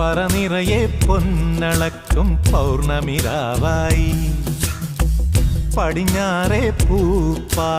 പറനിറയെ പൊന്നളക്കും പൗർണമിരാവായി. പടിഞ്ഞാറേ പൂപ്പാ